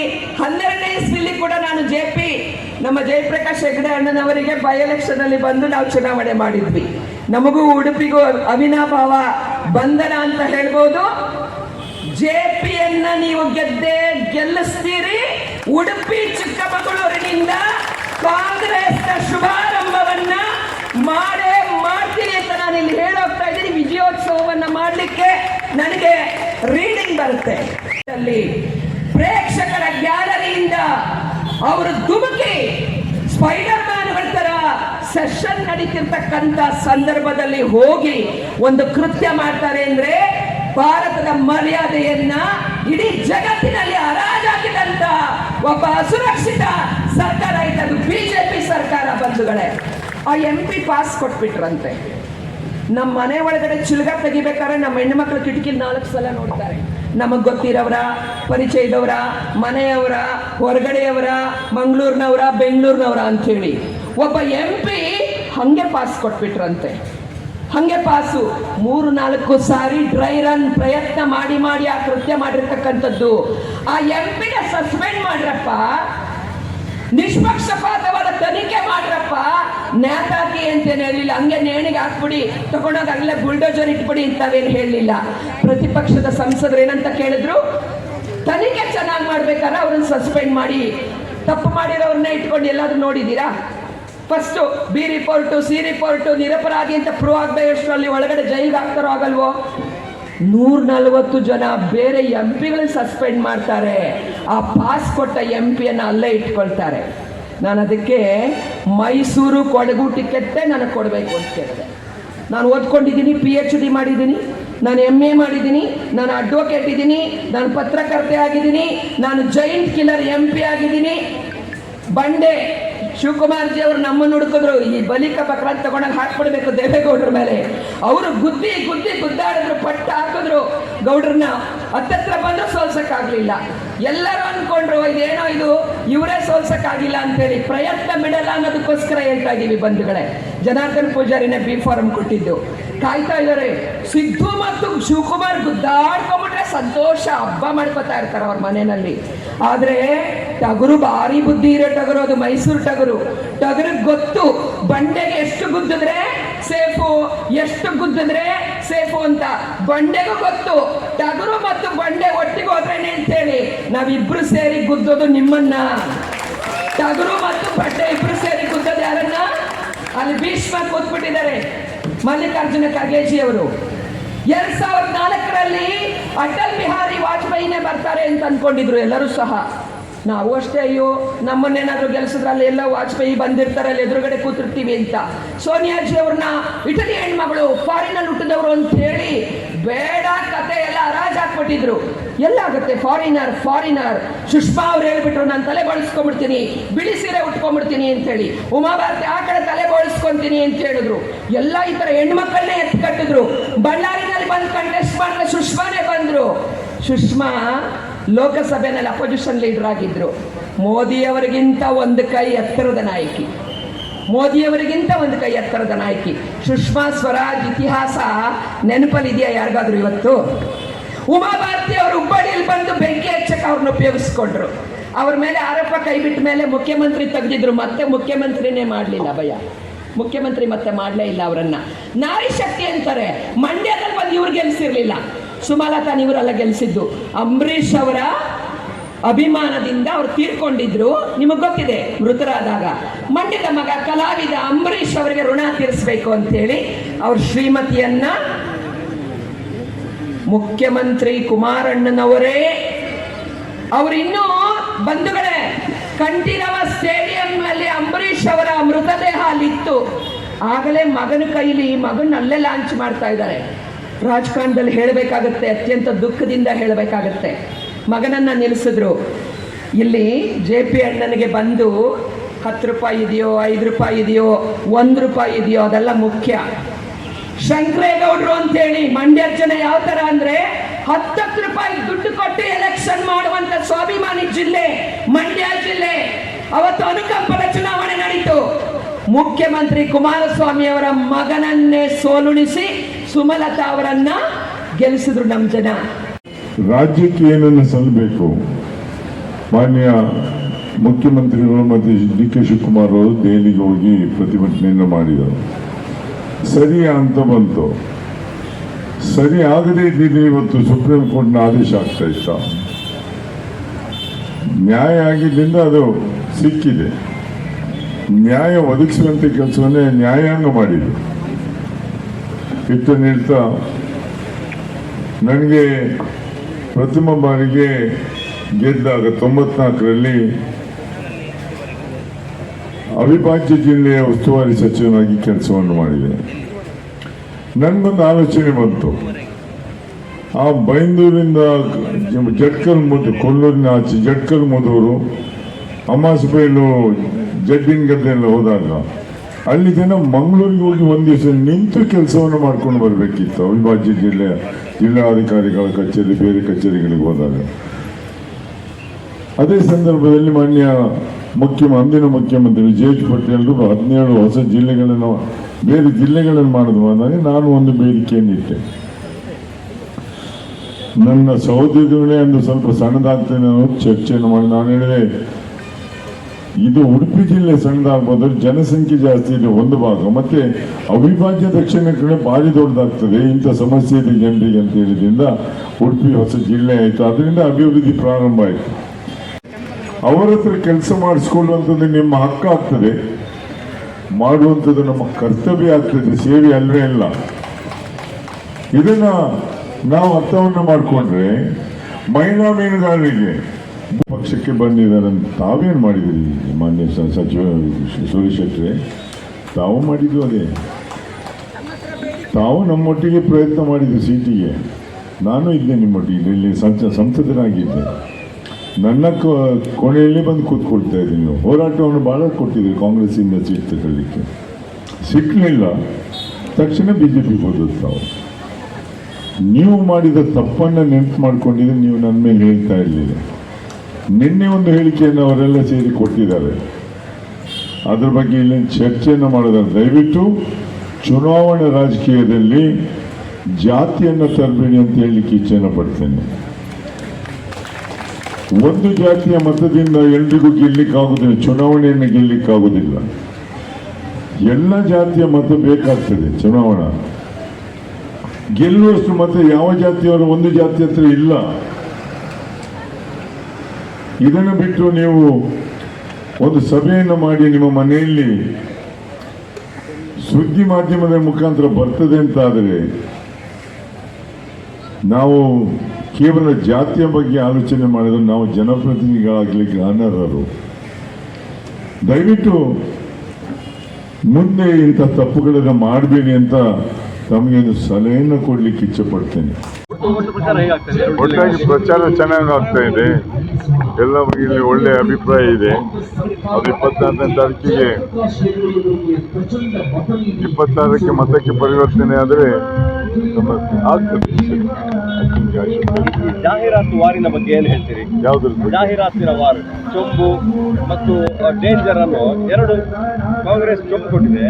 ಹನ್ನೆರಡನೇ ಇಸ್ವಿಲಿ ಕೂಡ ನಾನು ಜೆ ಪಿ, ನಮ್ಮ ಜಯಪ್ರಕಾಶ್ ಹೆಗಡೆ ಅಣ್ಣನವರಿಗೆ ಬೈ ಎಲೆಕ್ಷನ್ ಅಲ್ಲಿ ಬಂದು ನಾವು ಚುನಾವಣೆ ಮಾಡಿದ್ವಿ. ನಮಗೂ ಉಡುಪಿಗೂ ಅವಿನಾಭಾವ ಬಂಧನ ಅಂತ ಹೇಳ್ಬೋದು. ಜೆ ಪಿಯನ್ನ ನೀವು ಗೆದ್ದೆ ಗೆಲ್ಲಿಸ್ತೀರಿ. ಉಡುಪಿ, ಚಿಕ್ಕಮಗಳೂರಿನಿಂದ ಕಾಂಗ್ರೆಸ್ನ ಶುಭಾರಂಭವನ್ನ ಮಾಡೇ ಮಾಡ್ತೀನಿ ಅಂತ ನಾನು ಇಲ್ಲಿ ಹೇಳೋಗ್ತಾ ಇದ್ದೀನಿ. ವಿಜಯೋತ್ಸವವನ್ನ ಮಾಡಲಿಕ್ಕೆ ನನಗೆ ರೀಡಿಂಗ್ ಬರುತ್ತೆ. ಅಲ್ಲಿ ಪ್ರೇಕ್ಷಕರ ಗ್ಯಾಲರಿಯಿಂದ ಅವರು ಧುಮುಕಿ ಸ್ಪೈಡರ್ ಮ್ಯಾನ್ ತರ ಸೆಷನ್ ನಡೀತಿರ್ತಕ್ಕಂಥ ಸಂದರ್ಭದಲ್ಲಿ ಹೋಗಿ ಒಂದು ಕೃತ್ಯ ಮಾಡ್ತಾರೆ ಅಂದ್ರೆ ಭಾರತದ ಮರ್ಯಾದೆಯನ್ನ ಇಡೀ ಜಗತ್ತಿನಲ್ಲಿ ಹರಾಜಾಕಿದಂತ ಒಬ್ಬ ಅಸುರಕ್ಷಿತ ಸರ್ಕಾರ ಇದ್ದದ್ದು ಬಿಜೆಪಿ ಸರ್ಕಾರ ಬಂಧುಗಳೇ. ಆ ಎಂ ಪಿ ಪಾಸ್ ಕೊಟ್ಬಿಟ್ರಂತೆ. ನಮ್ಮ ಮನೆ ಒಳಗಡೆ ಚಿಲ್ಗ ತೆಗಿಬೇಕಾದ್ರೆ ನಮ್ಮ ಹೆಣ್ಮಕ್ಳು ಕಿಟಕಿ ನಾಲ್ಕು ಸಲ ನೋಡ್ತಾರೆ. ನಮಗ್ ಗೊತ್ತಿರೋರ ಪರಿಚಯದವರ, ಮನೆಯವರ, ಹೊರಗಡೆಯವರ, ಮಂಗಳೂರಿನವರ, ಬೆಂಗಳೂರಿನವರ ಅಂಥೇಳಿ. ಒಬ್ಬ ಎಂ ಪಿ ಹಂಗೆ ಪಾಸ್ ಕೊಟ್ಬಿಟ್ರಂತೆ. ಹಂಗೆ ಪಾಸು. ಮೂರು, ನಾಲ್ಕು ಸಾರಿ ಡ್ರೈ ರನ್ ಪ್ರಯತ್ನ ಮಾಡಿ ಮಾಡಿ ಆ ಕೃತ್ಯ ಮಾಡಿರ್ತಕ್ಕಂಥದ್ದು. ಆ ಎಂ ಪಿನ ಸಸ್ಪೆಂಡ್ ಮಾಡ್ರಪ್ಪ. ನಿಷ್ಪಕ್ಷಪಾತವಾದ ತನಿಖೆ ಮಾಡ್ರಪ್ಪ. ನೇತಾಕಿ ಅಂತೇನು ಹೇಳಿಲ್ಲ ಹಂಗೆ ನೇಣಿಗೆ ಹಾಕ್ಬಿಡಿ, ತಗೊಂಡೋಗ ಅಲ್ಲೇ ಬುಲ್ಡೋಜರ್ ಇಟ್ಬಿಡಿ ಇಂಥವೇನು ಹೇಳಲಿಲ್ಲ. ಪ್ರತಿಪಕ್ಷದ ಸಂಸದರು ಏನಂತ ಕೇಳಿದ್ರು? ತನಿಖೆ ಚೆನ್ನಾಗಿ ಮಾಡ್ಬೇಕಾದ್ರೆ ಅವ್ರನ್ನ ಸಸ್ಪೆಂಡ್ ಮಾಡಿ. ತಪ್ಪು ಮಾಡಿರೋರನ್ನ ಇಟ್ಕೊಂಡು ಎಲ್ಲಾದ್ರೂ ನೋಡಿದ್ದೀರಾ? First B report C report ನಿರಪರಾಧಿ ಅಂತ ಪ್ರೂವ್ ಆಗಬೇಕಷ್ಟರಲ್ಲಿ ಒಳಗಡೆ ಜೈಲಿಗೆ ಹಾಕ್ತಾರೋ ಆಗಲ್ವೋ? ನೂರ ನಲವತ್ತು ಜನ ಬೇರೆ ಎಂ ಪಿಗಳನ್ನ ಸಸ್ಪೆಂಡ್ ಮಾಡ್ತಾರೆ. ಆ ಪಾಸ್ ಕೊಟ್ಟ ಎಂ ಪಿಯನ್ನು ಅಲ್ಲೇ ಇಟ್ಕೊಳ್ತಾರೆ. ನಾನು ಅದಕ್ಕೆ ಮೈಸೂರು ಕೊಡಗು ಟಿಕೆಟ್ಟೇ ನನಗೆ ಕೊಡಬೇಕು ಅಂತ ಕೇಳಿದೆ. ನಾನು ಓದ್ಕೊಂಡಿದ್ದೀನಿ ಪಿ ಎಚ್ ಡಿ ಮಾಡಿದ್ದೀನಿ, ನಾನು ಎಂ ಎ ಮಾಡಿದ್ದೀನಿ, ನಾನು ಅಡ್ವೊಕೇಟ್ ಇದ್ದೀನಿ ನಾನು ಪತ್ರಕರ್ತೆ ಆಗಿದ್ದೀನಿ, ನಾನು ಜೈಂಟ್ ಕಿಲ್ಲರ್ ಎಂ ಪಿ ಆಗಿದ್ದೀನಿ. ಬಂಡೆ ಶಿವಕುಮಾರ್ ಜಿ ಅವರು ನಮ್ಮನ್ನು ಹುಡುಕಿದ್ರು. ಈ ಬಲಿಕ ಬಕ್ರಾನ್ ತಗೊಂಡಾಗ ಹಾಕ್ಬಿಡ್ಬೇಕು ದೇವೇಗೌಡರ ಮೇಲೆ. ಅವರು ಗುದ್ದಿ ಗುದ್ದಿ ಗುದ್ದಾಡಿದ್ರು, ಪಟ್ಟ ಹಾಕಿದ್ರು. ಗೌಡ್ರನ್ನ ಹತ್ತತ್ರ ಬಂದ್ರು ಸೋಲ್ಸಕ್ಕಾಗಲಿಲ್ಲ. ಎಲ್ಲರೂ ಅನ್ಕೊಂಡ್ರು, ಇದೇನೋ ಇದು? ಇವರೇ ಸೋಲ್ಸಕ್ಕಾಗಿಲ್ಲ ಅಂತೇಳಿ ಪ್ರಯತ್ನ ಬಿಡಲ್ಲ ಅನ್ನೋದಕ್ಕೋಸ್ಕರ ಹೇಳ್ತಾ ಇದ್ದೀವಿ ಬಂಧುಗಳೇ. ಜನಾರ್ದನ್ ಪೂಜಾರಿನೇ ಬಿ ಫಾರಂ ಕೊಟ್ಟಿದ್ದು. ಕಾಯ್ತಾ ಇದ್ದಾರೆ. ಸಿದ್ದು ಮತ್ತು ಶಿವಕುಮಾರ್ ಗುದ್ದಾಡ್ಕೊಂಬಿಟ್ರೆ ಸಂತೋಷ ಹಬ್ಬ ಮಾಡ್ಕೊತಾ ಇರ್ತಾರೆ ಅವ್ರ ಮನೆಯಲ್ಲಿ. ಆದ್ರೆ ಟಗರು ಭಾರಿ ಬುದ್ಧಿ ಇರೋ ಟಗರು ಅದು, ಮೈಸೂರು ಟಗರು. ಟಗರಿಗೆ ಗೊತ್ತು ಬಂಡೆಗೆ ಎಷ್ಟು ಗುದ್ದಿದ್ರೆ ಸೇಫು, ಎಷ್ಟು ಗುದ್ದಿದ್ರೆ ಸೇಫು ಅಂತ. ಬಂಡೆಗೂ ಗೊತ್ತು. ಟಗರು ಮತ್ತು ಬಂಡೆ ಒಟ್ಟಿಗೆ ಹೋದ್ರೆ ಅಂತೇಳಿ. ನಾವಿಬ್ರು ಸೇರಿ ಗುದ್ದೋದು ನಿಮ್ಮನ್ನ. ಟಗರು ಮತ್ತು ಬಂಡೆ ಇಬ್ರು ಸೇರಿ ಗುದ್ದೋದು ಯಾರನ್ನ? ಅಲ್ಲಿ ಭೀಷ್ಮ ಕೂತ್ಬಿಟ್ಟಿದ್ದಾರೆ. ಮಲ್ಲಿಕಾರ್ಜುನ ಖರ್ಗೆಜಿ ಅವರು ಎರಡ್ ಸಾವಿರದ ನಾಲ್ಕರಲ್ಲಿ ಅಟಲ್ ಬಿಹಾರಿ ವಾಜಪೇಯಿನೇ ಬರ್ತಾರೆ ಅಂತ ಅನ್ಕೊಂಡಿದ್ರು ಎಲ್ಲರೂ ಸಹ. ನಾವು ಅಷ್ಟೇ ಅಯ್ಯೋ, ನಮ್ಮನ್ನೇನಾದ್ರೂ ಗೆಲ್ಸಿದ್ರಲ್ಲಿ ಎಲ್ಲ ವಾಜಪೇಯಿ ಬಂದಿರ್ತಾರೆ, ಅಲ್ಲಿ ಎದುರುಗಡೆ ಕೂತಿರ್ತೀವಿ ಅಂತ. ಸೋನಿಯಾಜಿ ಅವ್ರನ್ನ ಇಟಲಿ ಹೆಣ್ಮಗಳು ಫಾರಿನಲ್ಲಿ ಹುಟ್ಟಿದವರು ಅಂತ ಹೇಳಿ ಬೇಡ ಕತೆ ಎಲ್ಲ ಹರಾಜ್ ಹಾಕ್ಬಿಟ್ಟಿದ್ರು ಎಲ್ಲಾಗುತ್ತೆ? ಫಾರಿನರ್ ಫಾರಿನರ್ ಸುಷ್ಮಾ ಅವ್ರು ಹೇಳ್ಬಿಟ್ರು, ನಾನು ತಲೆ ಬಳಸ್ಕೊಂಡ್ಬಿಡ್ತೀನಿ. ಬಿಳಿ ಸೀರೆ ಉಟ್ಕೊಂಡ್ಬಿಡ್ತೀನಿ ಅಂತ ಹೇಳಿ. ಉಮಾಭಾರತಿ, ಆ ಕಡೆ ತಲೆ ಬಳಸ್ಕೊಂತೀನಿ ಅಂತ ಹೇಳಿದ್ರು. ಎಲ್ಲ ಈ ತರ ಹೆಣ್ಮಕ್ಕಳನ್ನೇ ಎತ್ತಿ ಕಟ್ಟಿದ್ರು. ಬಳ್ಳಾರಿನಲ್ಲಿ ಬಂದು ಕಂಟೆಸ್ಟ್ ಮಾಡಿದ್ರೆ ಸುಷ್ಮಾನೇ ಬಂದ್ರು. ಸುಷ್ಮಾ ಲೋಕಸಭೆನಲ್ಲಿ ಅಪೋಸಿಷನ್ ಲೀಡರ್ ಆಗಿದ್ರು. ಮೋದಿಯವರಿಗಿಂತ ಒಂದು ಕೈ ಎತ್ತರದ ನಾಯಕಿ. ಮೋದಿಯವರಿಗಿಂತ ಒಂದು ಕೈ ಎತ್ತರದ ನಾಯಕಿ. ಸುಷ್ಮಾ ಸ್ವರಾಜ್ ಇತಿಹಾಸ ನೆನಪಲ್ಲಿದೆಯಾ ಯಾರಿಗಾದ್ರೂ ಇವತ್ತು? ಉಮಾಭಾರತಿ ಅವರು ಹುಬ್ಬಳ್ಳಿಯಲ್ಲಿ ಬಂದು ಬೆಂಕಿ ಹಚ್ಚಕ್ಕೆ ಅವ್ರನ್ನ ಉಪಯೋಗಿಸ್ಕೊಂಡ್ರು. ಅವ್ರ ಮೇಲೆ ಆರೋಪ ಕೈ ಬಿಟ್ಟ ಮೇಲೆ ಮುಖ್ಯಮಂತ್ರಿ ತೆಗೆದಿದ್ರು. ಮತ್ತೆ ಮುಖ್ಯಮಂತ್ರಿನೇ ಮಾಡಲಿಲ್ಲ ಭಯ. ಮುಖ್ಯಮಂತ್ರಿ ಮತ್ತೆ ಮಾಡಲೇ ಇಲ್ಲ ಅವರನ್ನ. ನಾರಿ ಶಕ್ತಿ ಅಂತಾರೆ. ಮಂಡ್ಯದಲ್ಲಿ ಬಂದು ಇವ್ರು ಗೆಲ್ಸಿರ್ಲಿಲ್ಲ. ಸುಮಲತಾ ಇವರೆಲ್ಲ ಗೆಲ್ಸಿದ್ದು. ಅಂಬರೀಷ್ ಅವರ ಅಭಿಮಾನದಿಂದ ಅವ್ರು ತೀರ್ಕೊಂಡಿದ್ರು. ನಿಮಗೆ ಗೊತ್ತಿದೆ, ಮೃತರಾದಾಗ. ಮಂಡ್ಯದ ಮಗ ಕಲಾವಿದ ಅಂಬರೀಷ್ ಅವರಿಗೆ ಋಣ ತೀರಿಸಬೇಕು ಅಂತೇಳಿ ಅವ್ರ ಶ್ರೀಮತಿಯನ್ನ ಮುಖ್ಯಮಂತ್ರಿ ಕುಮಾರಣ್ಣನವರೇ, ಅವರಿನ್ನೂ ಬಂಧುಗಳೇ, ಕಂಠೀರವ ಸ್ಟೇಡಿಯಂನಲ್ಲಿ ಅಂಬರೀಷ್ ಅವರ ಮೃತದೇಹ ಅಲ್ಲಿತ್ತು. ಆಗಲೇ ಮಗನ ಕೈಲಿ ಮಗನ ಅಲ್ಲೇ ಲಾಂಚ್ ಮಾಡ್ತಾ ಇದ್ದಾರೆ. ರಾಜಕಾರಣದಲ್ಲಿ ಹೇಳಬೇಕಾಗತ್ತೆ, ಅತ್ಯಂತ ದುಃಖದಿಂದ ಹೇಳಬೇಕಾಗತ್ತೆ. ಮಗನನ್ನ ನಿಲ್ಲಿಸಿದ್ರು. ಇಲ್ಲಿ ಜೆ ಪಿ ಅಣ್ಣನಿಗೆ ಬಂದು ಹತ್ತು ರೂಪಾಯಿ ಇದೆಯೋ, ಐದು ರೂಪಾಯಿ ಇದೆಯೋ, ಒಂದು ರೂಪಾಯಿ ಇದೆಯೋ, ಅದೆಲ್ಲ ಮುಖ್ಯ. ಶಂಕರೇಗೌಡರು ಅಂತೇಳಿ ಮಂಡ್ಯ ಜನ ಯಾವ ತರ ಅಂದ್ರೆ ಹತ್ತತ್ತು ರೂಪಾಯಿ ದುಡ್ಡು ಕೊಟ್ಟು ಎಲೆಕ್ಷನ್ ಮಾಡುವಂತ ಸ್ವಾಭಿಮಾನಿ ಜಿಲ್ಲೆ, ಮಂಡ್ಯ ಜಿಲ್ಲೆ. ಅವತ್ತು ಅನುಕಂಪದ ಚುನಾವಣೆ ನಡೀತು. ಮುಖ್ಯಮಂತ್ರಿ ಕುಮಾರಸ್ವಾಮಿ ಅವರ ಮಗನನ್ನೇ ಸೋಲುಣಿಸಿ ಸುಮಲತಾ ಅವರನ್ನ ಗೆಲ್ಲಿಸಿದ್ರು ನಮ್ಮ ಜನ. ರಾಜ್ಯಕ್ಕೆ ಏನನ್ನು ಸಲ್ಲಬೇಕು? ಮಾನ್ಯ ಮುಖ್ಯಮಂತ್ರಿಗಳು ಮತ್ತು ಡಿ ಕೆ ಶಿವಕುಮಾರ್ ಅವರು ದೆಹಲಿಗೆ ಹೋಗಿ ಪ್ರತಿಭಟನೆಯನ್ನು ಮಾಡಿದರು. ಸರಿ ಅಂತ ಬಂತು. ಸರಿ ಆಗದೇ ಇದ್ದೀನಿ ಇವತ್ತು ಸುಪ್ರೀಂ ಕೋರ್ಟ್ನ ಆದೇಶ ಆಗ್ತಾ ಇತ್ತ. ನ್ಯಾಯ ಆಗಿದ್ದರಿಂದ ಅದು ಸಿಕ್ಕಿದೆ. ನ್ಯಾಯ ಒದಗಿಸುವಂಥ ಕೆಲಸವನ್ನೇ ನ್ಯಾಯಾಂಗ ಮಾಡಿದೆ. ಇತ್ತು ನೀಡ್ತಾ ನನಗೆ ಪ್ರಥಮ ಬಾರಿಗೆ ಗೆದ್ದಾಗ ತೊಂಬತ್ನಾಲ್ಕರಲ್ಲಿ ಅವಿಭಾಜ್ಯ ಜಿಲ್ಲೆಯ ಉಸ್ತುವಾರಿ ಸಚಿವನಾಗಿ ಕೆಲಸವನ್ನು ಮಾಡಿದೆ. ನನಗೊಂದು ಆಲೋಚನೆ ಬಂತು. ಆ ಬೈಂದೂರಿಂದ ಜಟ್ಕಲ್ ಮುದು, ಕೊಲ್ಲೂರಿನ ಆಚೆ ಜಟ್ಕಲ್ ಮುದೂರು ಅಮಾಸಬೈಲು ಜಡ್ಡಿನ ಗದ್ದೆಲ್ಲ ಹೋದಾಗ ಅಲ್ಲಿ ಜನ ಮಂಗಳೂರಿಗೆ ಹೋಗಿ ಒಂದು ದಿವಸ ನಿಂತು ಕೆಲಸವನ್ನು ಮಾಡ್ಕೊಂಡು ಬರಬೇಕಿತ್ತು. ಅವಿಭಾಜ್ಯ ಜಿಲ್ಲೆಯ ಜಿಲ್ಲಾಧಿಕಾರಿಗಳ ಕಚೇರಿ, ಬೇರೆ ಕಚೇರಿಗಳಿಗೆ ಹೋದಾಗ. ಅದೇ ಸಂದರ್ಭದಲ್ಲಿ ಮಾನ್ಯ ಮುಖ್ಯ ಅಂದಿನ ಮುಖ್ಯಮಂತ್ರಿ ವಿಜಯ್ ಪಟೇಲ್ರು ಹದಿನೇಳು ಹೊಸ ಜಿಲ್ಲೆಗಳನ್ನು, ಬೇರೆ ಜಿಲ್ಲೆಗಳನ್ನು ಮಾಡಿದ್ರು. ಅಂದಾಗ ನಾನು ಒಂದು ಬೇಡಿಕೆಯನ್ನು ಇಟ್ಟೆ. ನನ್ನ ಸಹೋದರಿಗಳೇ ಒಂದು ಸ್ವಲ್ಪ ಸಣ್ಣದಾಗ್ತೇನೆ ಚರ್ಚೆಯನ್ನು ಮಾಡಿ ನಾನು ಹೇಳಿದೆ, ಇದು ಉಡುಪಿ ಜಿಲ್ಲೆ ಸಣ್ಣದಾಗ್ಬೋದು, ಜನಸಂಖ್ಯೆ ಜಾಸ್ತಿ ಇದೆ ಒಂದು ಭಾಗ. ಮತ್ತೆ ಅವಿಭಾಜ್ಯ ದಕ್ಷಿಣ ಕಡೆ ಭಾರಿ ದೊಡ್ಡದಾಗ್ತದೆ, ಇಂಥ ಸಮಸ್ಯೆ ಇದೆ ಜನರಿಗೆ ಅಂತ ಹೇಳಿದ್ರಿಂದ ಉಡುಪಿ ಹೊಸ ಜಿಲ್ಲೆ ಆಯಿತು. ಅದರಿಂದ ಅಭಿವೃದ್ಧಿ ಪ್ರಾರಂಭ ಆಯಿತು. ಅವರ ಹತ್ರ ಕೆಲಸ ಮಾಡಿಸ್ಕೊಳ್ಳುವಂಥದ್ದು ನಿಮ್ಮ ಹಕ್ಕು ಆಗ್ತದೆ ಮಾಡುವಂಥದ್ದು ನಮ್ಮ ಕರ್ತವ್ಯ ಆಗ್ತದೆ, ಸೇವೆ ಅಲ್ಲವೇ ಇಲ್ಲ. ಇದನ್ನ ನಾವು ಅರ್ಥವನ್ನು ಮಾಡಿಕೊಂಡ್ರೆ ಮಹಿಳಾ ಮೀನುಗಾರರಿಗೆ ಪಕ್ಷಕ್ಕೆ ಬಂದಿದ್ದಾರೆ ತಾವೇನು ಮಾಡಿದಿರಿ? ಮಾನ್ಯ ಸಚಿವ ಸುರೇಶ್ ಶೆಟ್ರೆ ತಾವು ಮಾಡಿದ್ದು ಅದೇ. ತಾವು ನಮ್ಮೊಟ್ಟಿಗೆ ಪ್ರಯತ್ನ ಮಾಡಿದ್ದು ಸೀಟಿಗೆ. ನಾನು ಇದ್ದೆ ನಿಮ್ಮೊಟ್ಟಿಗೆ, ಇಲ್ಲಿ ಸಂಸ ಸಂಸದನಾಗಿದ್ದೆ ನನ್ನ ಕೋಣೆಯಲ್ಲಿ ಬಂದು ಕೂತ್ಕೊಳ್ತಾ ಇದ್ದೀನಿ ನೀವು. ಹೋರಾಟವನ್ನು ಭಾಳ ಕೊಟ್ಟಿದ್ರಿ ಕಾಂಗ್ರೆಸ್ಸಿಂದ ಸೀಟ್ ತಗೊಳ್ಳಿಕ್ಕೆ. ಸಿಕ್ಕಲಿಲ್ಲ ತಕ್ಷಣ ಬಿ ಜೆ ಪಿಗೆ ಹೋದದ್ದು ನೀವು ಮಾಡಿದ ತಪ್ಪನ್ನು ನೆನಪು ಮಾಡ್ಕೊಂಡಿದ್ರೆ ನೀವು ನನ್ನ ಮೇಲೆ ಹೇಳ್ತಾ ಇರಲಿಲ್ಲ. ನಿನ್ನೆ ಒಂದು ಹೇಳಿಕೆಯನ್ನು ಅವರೆಲ್ಲ ಸೇರಿ ಕೊಟ್ಟಿದ್ದಾರೆ. ಅದ್ರ ಬಗ್ಗೆ ಇಲ್ಲಿ ಚರ್ಚೆಯನ್ನು ಮಾಡಿದ್ದಾರೆ ದಯವಿಟ್ಟು ಚುನಾವಣಾ ರಾಜಕೀಯದಲ್ಲಿ ಜಾತಿಯನ್ನು ತರಬೇಡಿ ಅಂತ ಹೇಳಲಿಕ್ಕೆ ಇಚ್ಛೆಯನ್ನು ಪಡ್ತೇನೆ. ಒಂದು ಜಾತಿಯ ಮತದಿಂದ ಎಲ್ರಿಗೂ ಗೆಲ್ಲಿಕ್ಕಾಗುದಿಲ್ಲ, ಚುನಾವಣೆಯನ್ನು ಗೆಲ್ಲಿಕ್ಕಾಗುವುದಿಲ್ಲ ಎಲ್ಲ ಜಾತಿಯ ಮತ ಬೇಕಾಗ್ತದೆ ಚುನಾವಣಾ. ಗೆಲ್ಲುವಷ್ಟು ಮತ ಯಾವ ಜಾತಿಯವರು ಒಂದು ಜಾತಿ ಹತ್ರ ಇಲ್ಲ. ಇದನ್ನು ಬಿಟ್ಟು ನೀವು ಒಂದು ಸಭೆಯನ್ನು ಮಾಡಿ ನಿಮ್ಮ ಮನೆಯಲ್ಲಿ ಸುದ್ದಿ ಮಾಧ್ಯಮದ ಮುಖಾಂತರ ಬರ್ತದೆ ಅಂತ ಆದರೆ ನಾವು ಕೇವಲ ಜಾತಿಯ ಬಗ್ಗೆ ಆಲೋಚನೆ ಮಾಡಿದರೆ ನಾವು ಜನಪ್ರತಿನಿಧಿಗಳಾಗಲಿಕ್ಕೆ ಅನರ್ಹರು. ದಯವಿಟ್ಟು ಮುಂದೆ ಇಂಥ ತಪ್ಪುಗಳನ್ನು ಮಾಡಬೇಡಿ ಅಂತ ತಮಗೆ ಒಂದು ಸಲಹೆಯನ್ನು ಕೊಡ್ಲಿಕ್ಕೆ ಇಚ್ಛೆ ಪಡ್ತೇನೆ ಒಟ್ಟಾಗಿ ಪ್ರಚಾರ ಚೆನ್ನಾಗಿ ಆಗ್ತಾ ಇದೆ. ಎಲ್ಲ ಇಲ್ಲಿ ಒಳ್ಳೆ ಅಭಿಪ್ರಾಯ ಇದೆ. ಅದು ಇಪ್ಪತ್ನಾಲ್ಕನೇ ತಾರೀಕಿಗೆ ಇಪ್ಪತ್ತಾರಕ್ಕೆ ಮತಕ್ಕೆ ಪರಿವರ್ತನೆ ಆದರೆ ಆಗ್ತದೆ. ಜಾಹೀರಾತು ವಾರಿನ ಬಗ್ಗೆ ಏನು ಹೇಳ್ತೀರಿ? ಯಾವ್ದ್ರ ಬಗ್ಗೆ? ಜಾಹೀರಾತಿನ ವಾರ್ ಚೊಂಬು ಮತ್ತು ಡೇಂಜರ್ ಅನ್ನು ಎರಡು ಕಾಂಗ್ರೆಸ್ ಚೊಂಬು ಕೊಟ್ಟಿದೆ.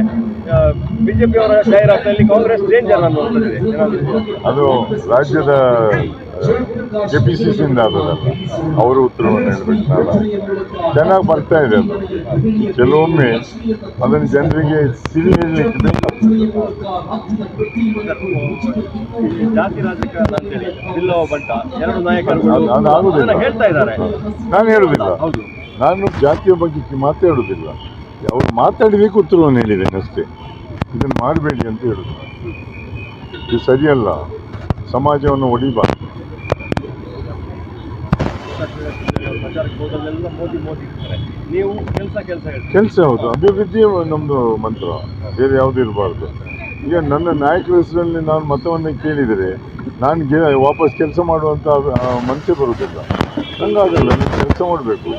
ಬಿಜೆಪಿ ಅವರ ಜಾಹೀರಾತಿನಲ್ಲಿ ಕಾಂಗ್ರೆಸ್ ಡೇಂಜರ್ ಅನ್ನು ಅದು ರಾಜ್ಯದ ಕೆ ಪಿ ಸಿ ಸಿಯಿಂದ ಆದದಲ್ಲ ಅವರು ಉತ್ತರವನ್ನು ಹೇಳಬೇಕು ನಾನು. ಚೆನ್ನಾಗಿ ಬರ್ತಾ ಇದೆ ಅದು. ಕೆಲವೊಮ್ಮೆ ಅದನ್ನು ಜನರಿಗೆ ತಿಳಿ ಹೇಳಲಿಕ್ಕೆ ಬೇಕಾಗ್ತದೆ ಜಾತಿ ರಾಜಕಾರಣ ಅಂತೇಳಿ ಬಿಲ್ಲವ ಬಂಟ ಎರಡು ನಾಯಕರು ಹೇಳ್ತಾ ಇದ್ದಾರೆ. ನಾನು ಹೇಳುದಿಲ್ಲ. ಹೌದು. ನಾನು ಜಾತಿಯ ಬಗ್ಗೆ ಮಾತಾಡುವುದಿಲ್ಲ ಅವ್ರು ಮಾತಾಡಬೇಕು ಉತ್ತರವನ್ನು ಹೇಳಿದ್ದೇನೆ ಅಷ್ಟೇ. ಇದನ್ನು ಮಾಡಬೇಡಿ ಅಂತ ಹೇಳುದು. ಇದು ಸರಿಯಲ್ಲ. ಸಮಾಜವನ್ನು ಒಡಿಬಾರ್ದು. ಕೆಲಸ ಹೌದು. ಅಭಿವೃದ್ಧಿ ನಮ್ಮದು ಮಂತ್ರ. ಬೇರೆ ಯಾವುದು ಇರಬಾರ್ದು. ಈಗ ನನ್ನ ನಾಯಕರ ಹೆಸರಲ್ಲಿ ನಾನು ಮತವನ್ನು ಕೇಳಿದರೆ ನಾನು ವಾಪಸ್ ಕೆಲಸ ಮಾಡುವಂಥ ಮನಸ್ಸೇ ಬರುವುದಿಲ್ಲ ಹಂಗಾಗಲ್ಲ ಕೆಲಸ ಮಾಡಬೇಕು.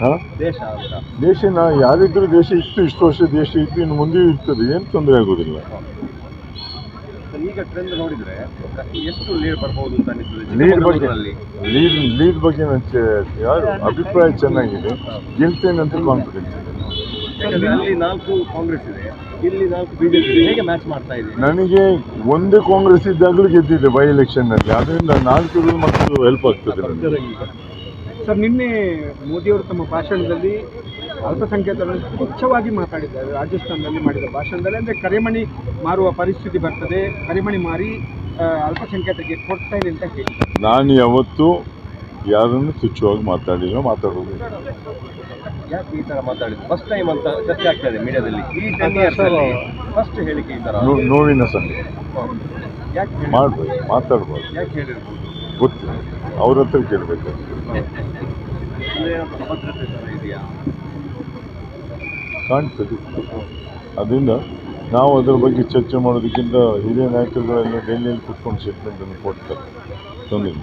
ಹಾಂ? ದೇಶ ಅಂತ. ದೇಶ ನಾ ಯಾರಿದ್ರೂ ದೇಶ ಇತ್ತು ಇಷ್ಟು ವರ್ಷ ದೇಶ ಇತ್ತು ಇನ್ನು ಮುಂದೆ ಇರ್ತದೆ ಏನು ತೊಂದರೆ ಆಗೋದಿಲ್ಲ. ಈಗ ಟ್ರೆಂಡ್ ನೋಡಿದ್ರೆ ಎಷ್ಟು ಲೀಡ್ ಬರ್ಬೋದು ಅಂತ ಅನಿಸ್ತದೆ ಲೀಡ್ ಬಗ್ಗೆ ಚಿಕ್ಕಮಗಳೂರಲ್ಲಿ? ಲೀಡ್ ಲೀಡ್ ಬಗ್ಗೆ ನನ್ನ ಯಾರು ಅಭಿಪ್ರಾಯ ಚೆನ್ನಾಗಿದೆ ಗೆಲ್ತೇನೆ ಅಂತ ಕಾನ್ಫಿಡೆನ್ಸ್ ಇದೆ. ನಾಲ್ಕು ಕಾಂಗ್ರೆಸ್ ಇದೆ ಇಲ್ಲಿ ನಾಲ್ಕು ಬಿಜೆಪಿ ಹೇಗೆ ಮ್ಯಾಚ್ ಮಾಡ್ತಾ ಇದೆ? ನನಗೆ ಒಂದೇ ಕಾಂಗ್ರೆಸ್ ಇದ್ದಾಗಲೂ ಗೆದ್ದಿದೆ ಬೈ ಎಲೆಕ್ಷನ್ನಲ್ಲಿ ಅದರಿಂದ ನಾಲ್ಕು ಮಕ್ಕಳು ಹೆಲ್ಪ್ ಆಗ್ತದೆ ನನಗೆ. ಸರ್ ನಿನ್ನೆ ಮೋದಿಯವರು ತಮ್ಮ ಭಾಷಣದಲ್ಲಿ ಅಲ್ಪಸಂಖ್ಯಾತರನ್ನು ಸ್ವಚ್ಛವಾಗಿ ಮಾತಾಡಿದ್ದಾರೆ. ರಾಜಸ್ಥಾನದಲ್ಲಿ ಮಾಡಿದ ಭಾಷಣದಲ್ಲಿ. ಅಂದರೆ ಕರೆಮಣಿ ಮಾರುವ ಪರಿಸ್ಥಿತಿ ಬರ್ತದೆ. ಕರೆಮಣಿ ಮಾರಿ ಅಲ್ಪಸಂಖ್ಯಾತರಿಗೆ ಇದೆ ಅಂತ ಹೇಳಿ ನಾನು ಯಾವತ್ತೂ ಯಾರನ್ನು ತುಚ್ಛವಾಗಿ ಮಾತಾಡಿಲ್ಲ ಮಾತಾಡೋದಿಲ್ಲ. ಯಾಕೆ ಈ ತರ ಮಾತಾಡಿದ್ರು ಫಸ್ಟ್ ಟೈಮ್ ಅಂತ ಚರ್ಚೆ ಆಗ್ತಾ ಇದೆ ಮೀಡಿಯಾದಲ್ಲಿ. ಈ ಟೆನ್ ಫಸ್ಟ್ ಹೇಳಿಕೆ ಈ ತರ. ನೋ- ನೋವಿನ ಸಂಗತಿ. ಯಾಕೆ ಹೇಳಿ- ಮಾಡ್ಬೋದು ಮಾತಾಡ್ಬೋದು. ಯಾಕೆ ಹೇಳಿರ್ಬೋದು ಗೊತ್ತಿಲ್ಲ. ಅವ್ರ ಹತ್ರ ಕೇಳಬೇಕು. ಕಾಣ್ತದೆ. ಅದರಿಂದ ನಾವು ಅದರ ಬಗ್ಗೆ ಚರ್ಚೆ ಮಾಡೋದಕ್ಕಿಂತ ಹಿರಿಯ ನಾಯಕರುಗಳೆಲ್ಲ ಡೆಲ್ಲಿಯಲ್ಲಿ ಕುತ್ಕೊಂಡು ಸ್ಟೇಟ್ಮೆಂಟನ್ನು ಕೊಡ್ತಾರೆ. ತೊಂದರೆ ಇಲ್ಲ.